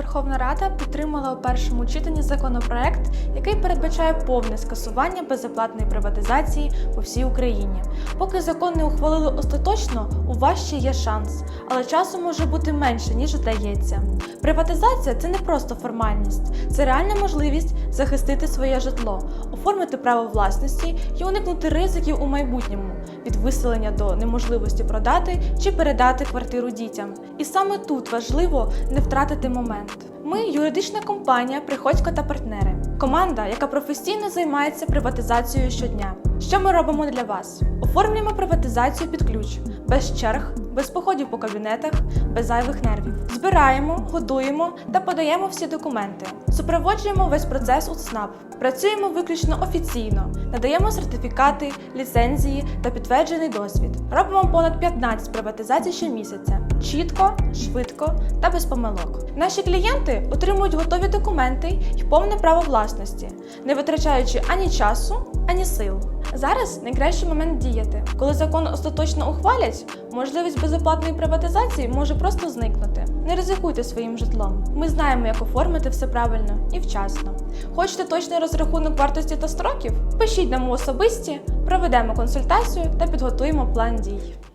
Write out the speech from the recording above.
Верховна Рада підтримала у першому читанні законопроект, який передбачає повне скасування безоплатної приватизації по всій Україні. Поки закон не ухвалили остаточно, у вас ще є шанс, але часу може бути менше ніж здається. Приватизація це не просто формальність, це реальна можливість захистити своє житло, оформити право власності і уникнути ризиків у майбутньому виселення до неможливості продати чи передати квартиру дітям. І саме тут важливо не втратити момент. Ми юридична компанія Приходько та партнери. Команда, яка професійно займається приватизацією щодня. Що ми робимо для вас? Оформлюємо приватизацію під ключ, без черг, без походів по кабінетах, без зайвих нервів. Збираємо, готуємо та подаємо всі документи. Супроводжуємо весь процес у ЦНАП. Працюємо виключно офіційно, надаємо сертифікати, ліцензії та підтверджений досвід. Робимо понад 15 приватизацій щомісяця. Чітко, швидко та без помилок. Наші клієнти отримують готові документи і повне право власності, не витрачаючи ані часу, ані сил. Зараз найкращий момент діяти. Коли закон остаточно ухвалять, можливість безоплатної приватизації може просто зникнути. Не ризикуйте своїм житлом. Ми знаємо, як оформити все правильно і вчасно. Хочете точний розрахунок вартості та строків? Пишіть нам у особисті, проведемо консультацію та підготуємо план дій.